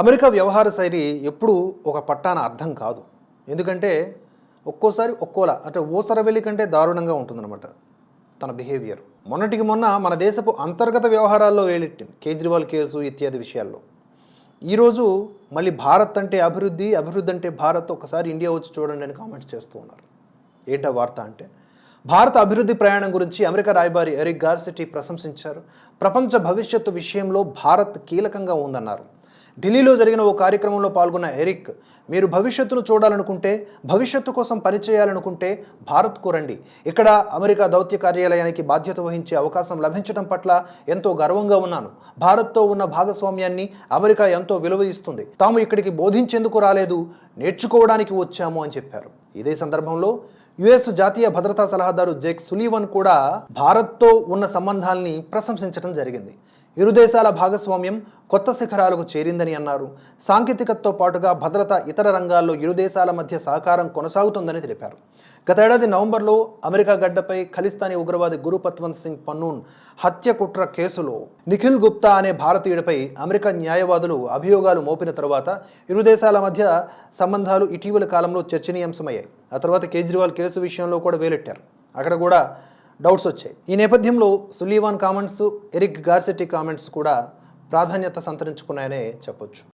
America వ్యవహార శైలి ఎప్పుడూ ఒక పట్టాన అర్థం కాదు. ఎందుకంటే ఒక్కోసారి ఒక్కోలా అంటే ఓసరవెల్లి కంటే దారుణంగా ఉంటుందన్నమాట తన బిహేవియర్. మొన్నటికి మొన్న మన దేశపు అంతర్గత వ్యవహారాల్లో వేలెట్టింది కేజ్రీవాల్ కేసు ఇత్యాది విషయాల్లో. ఈరోజు మళ్ళీ భారత్ అంటే అభివృద్ధి అభివృద్ధి అంటే భారత్ ఒకసారి ఇండియా వచ్చి చూడండి అని కామెంట్స్ చేస్తూ ఉన్నారు. ఏంటా వార్త అంటే భారత అభివృద్ధి ప్రయాణం గురించి అమెరికా రాయబారి ఎరిక్ గార్సిటీ ప్రశంసించారు. ప్రపంచ భవిష్యత్తు విషయంలో భారత్ కీలకంగా ఉందన్నారు. ఢిల్లీలో జరిగిన ఓ కార్యక్రమంలో పాల్గొన్న ఎరిక్ మీరు భవిష్యత్తును చూడాలనుకుంటే భవిష్యత్తు కోసం పనిచేయాలనుకుంటే భారత్కు రండి. ఇక్కడ అమెరికా దౌత్య కార్యాలయానికి బాధ్యత వహించే అవకాశం లభించడం పట్ల ఎంతో గర్వంగా ఉన్నాను. భారత్తో ఉన్న భాగస్వామ్యాన్ని అమెరికా ఎంతో విలువ ఇస్తుంది. తాము ఇక్కడికి బోధించేందుకు రాలేదు నేర్చుకోవడానికి వచ్చాము అని చెప్పారు. ఇదే సందర్భంలో యుఎస్ జాతీయ భద్రతా సలహాదారు జేక్ సులీవన్ కూడా భారత్తో ఉన్న సంబంధాల్ని ప్రశంసించడం జరిగింది. ఇరు దేశాల భాగస్వామ్యం కొత్త శిఖరాలకు చేరిందని అన్నారు. సాంకేతికతతో పాటుగా భద్రత ఇతర రంగాల్లో ఇరు దేశాల మధ్య సహకారం కొనసాగుతుందని తెలిపారు. గతేడాది నవంబర్లో అమెరికా గడ్డపై ఖలిస్తానీ ఉగ్రవాది గురుపత్వంత్ సింగ్ పన్నూన్ హత్య కుట్ర కేసులో నిఖిల్ గుప్తా అనే భారతీయుడిపై అమెరికా న్యాయవాదులు అభియోగాలు మోపిన తరువాత ఇరు దేశాల మధ్య సంబంధాలు ఇటీవల కాలంలో చర్చనీయాంశమయ్యాయి. ఆ తర్వాత కేజ్రీవాల్ కేసు విషయంలో కూడా వేలెట్టారు. అక్కడ కూడా డౌట్స్ వచ్చాయి. ఈ నేపథ్యంలో Sullivan comments Eric Garcetti comments కూడా ప్రాధాన్యత సంతరించుకున్నాయనే చెప్పొచ్చు.